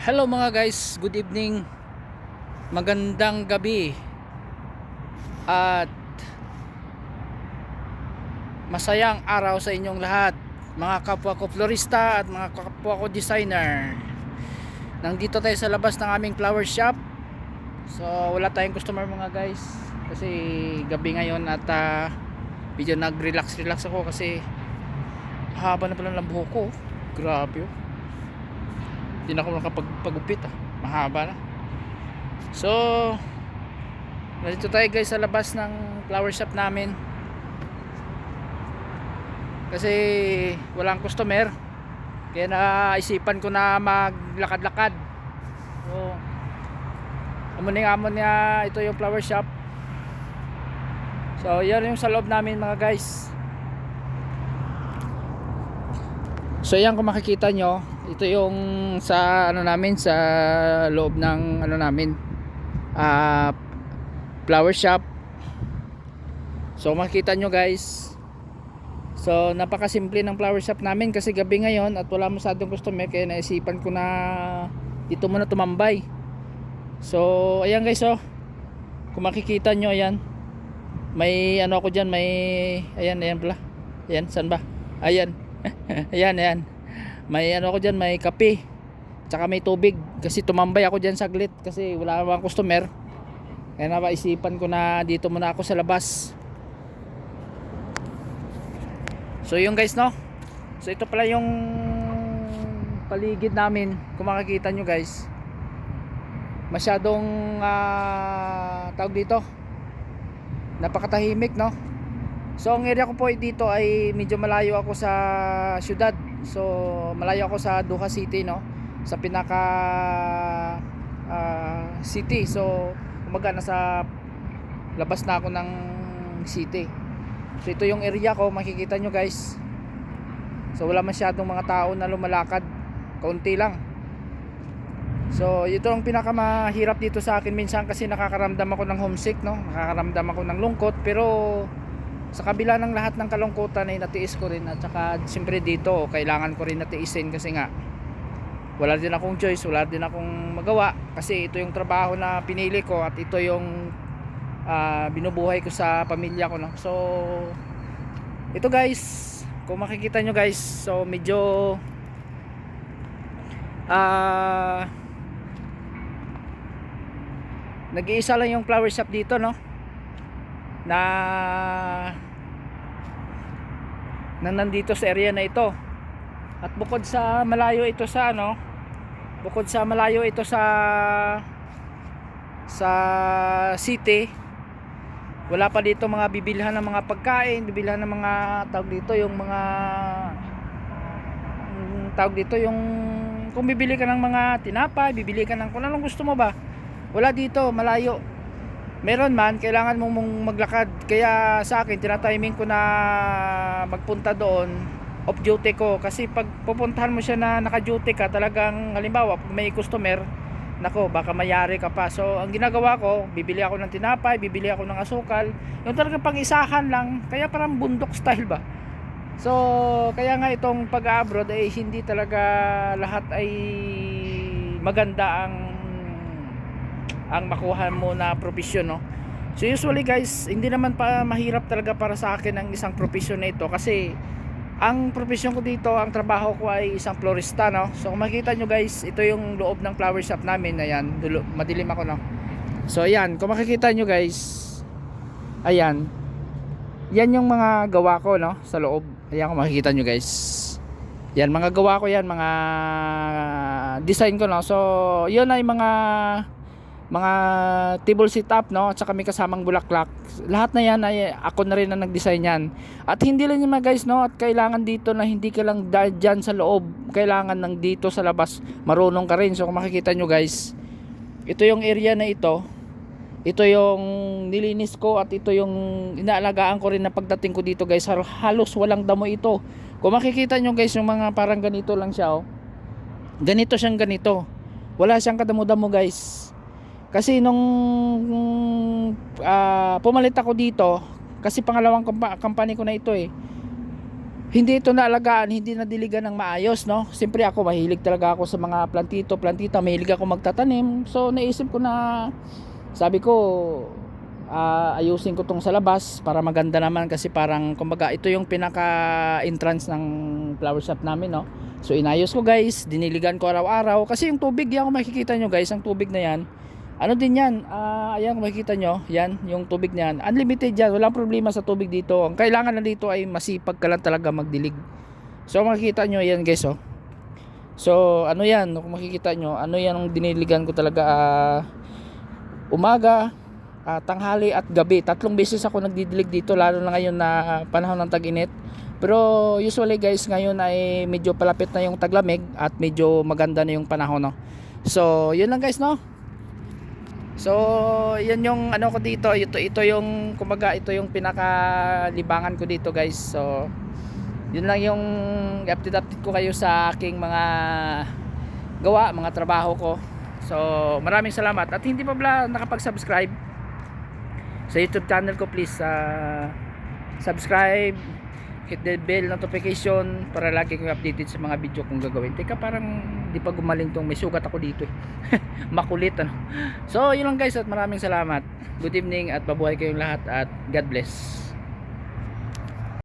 Hello mga guys, good evening. Magandang gabi. At masayang araw sa inyong lahat, mga kapwa ko florista at mga kapwa ko designer. Nandito tayo sa labas ng aming flower shop. So wala tayong customer mga guys kasi gabi ngayon at ah, medyo nag-relax relax ako kasi haba na pala ng buhok ko. Grabe oh. Hindi na ako nakapagpagupit ah. Mahaba na. So, nandito tayo guys sa labas ng flower shop namin. Kasi walang customer. Kaya naisipan ko na maglakad-lakad. So, amuning-amon niya ito yung flower shop. So, yan yung sa loob namin mga guys. So yan kung makikita nyo, ito yung sa ano namin sa loob ng ano namin ah flower shop. So makikita nyo guys. So napakasimple ng flower shop namin kasi gabi ngayon at wala masyadong customer kaya naisipan ko na dito muna tumambay. So ayan guys oh. Kung makikita nyo ayan. May ano ako diyan, may ayan ayan pala. Ayan, saan ba? Ayan. ayan, ayan. May ano ako dyan, may kape. Tsaka may tubig. Kasi tumambay ako dyan saglit. Kasi wala namang customer. Kaya napaisipan ko na dito muna ako sa labas. So yung guys no. So ito pala yung paligid namin. Kung makikita nyo guys. Masyadong ah, tawag dito. Napakatahimik no. So ang area ko po dito ay medyo malayo ako sa syudad. So malayo ako sa Duha City no. Sa pinaka ah, city. So kumaga nasa labas na ako ng city. So ito yung area ko, makikita nyo guys. So wala masyadong mga tao na lumalakad. Kaunti lang. So ito ang pinakamahirap dito sa akin minsan kasi nakakaramdam ako ng homesick no. Nakakaramdam ako ng lungkot pero sa kabila ng lahat ng kalungkutan ay natiis ko rin at saka siyempre dito kailangan ko rin natiisin kasi nga wala din akong choice, wala din akong magawa kasi ito yung trabaho na pinili ko at ito yung ah, binubuhay ko sa pamilya ko no. So ito guys, kung makikita nyo guys, so medyo ah nag-iisa lang yung flower shop dito no na na nandito sa area na ito. At bukod sa malayo ito sa ano bukod sa malayo ito sa sa city wala pa dito mga bibilhan ng mga pagkain bibilhan ng mga tawag dito yung mga mm, tawag dito yung kung bibili ka ng mga tinapay bibili ka ng kung anong gusto mo ba wala dito malayo meron man kailangan mong, mong maglakad. Kaya sa akin tinatiming ko na magpunta doon off duty ko. Kasi pag pupuntahan mo siya na naka duty ka talagang halimbawa pag may customer nako baka mayari ka pa. So ang ginagawa ko bibili ako ng tinapay bibili ako ng asukal. Yung talagang pang isahan lang. Kaya parang bundok style ba? So kaya nga itong pag-abroad ay hindi talaga lahat ay maganda ang ang makuha mo na profesyon no? So usually guys hindi naman pa mahirap talaga para sa akin ang isang profesyon na ito kasi ang profesyon ko dito ang trabaho ko ay isang florista no? So kung makikita nyo guys ito yung loob ng flower shop namin. Ayan dulo, madilim ako no? So ayan kung makikita nyo guys ayan yan yung mga gawa ko no? Sa loob. Ayan kung makikita nyo guys. Yan mga gawa ko yan mga design ko no? So yun ay mga mga table setup no? At saka may kasamang bulaklak. Lahat na yan ay ako na rin ang nag-design yan. At hindi lang yun mga guys no? At kailangan dito na hindi ka lang dyan sa loob. Kailangan ng dito sa labas. Marunong ka rin. So kung makikita nyo guys ito yung area na ito. Ito yung nilinis ko at ito yung inaalagaan ko rin na pagdating ko dito guys. Halos walang damo ito. Kung makikita nyo guys yung mga parang ganito lang siya oh. Ganito siyang ganito. Wala siyang kadamo-damo guys kasi nung ah, pumalit ako dito, kasi pangalawang company ko na ito eh. hindi ito naalagaan, hindi nadiligan ng maayos, no? Siyempre ako, mahilig talaga ako sa mga plantito, plantita, mahilig ako magtatanim. So, naisip ko na, sabi ko, ah, ayusin ko tong sa labas para maganda naman kasi parang, kumbaga, ito yung pinaka-entrance ng flower shop namin, no? So, inayos ko guys, diniligan ko araw-araw. Kasi yung tubig yan, kung makikita nyo guys, ang tubig na yan, ano din yan, ah, ayan kung makikita nyo, yan, yung tubig niyan, unlimited yan, walang problema sa tubig dito. Ang kailangan lang dito ay masipag ka lang talaga magdilig. So makikita nyo yan guys oh. So ano yan, kung makikita nyo, ano yan ang diniligan ko talaga ah, umaga, ah, tanghali at gabi. Tatlong beses ako nagdidilig dito lalo na ngayon na panahon ng tag-init. Pero usually guys, ngayon ay medyo palapit na yung taglamig at medyo maganda na yung panahon no. So, yun lang guys no. So, yan yung ano ko dito. Ito ito yung kumaga ito yung pinakalibangan ko dito, guys. So, yun lang yung update update ko kayo sa aking mga gawa, mga trabaho ko. So, maraming salamat. At hindi pa pala nakapag-subscribe sa YouTube channel ko, please uh, subscribe, hit the bell notification para lagi kang updated sa mga video kong gagawin. Teka, parang di pa gumaling tong may sugat ako dito eh. Makulit ano. So, yun lang guys at maraming salamat. Good evening at mabuhay kayong lahat at God bless.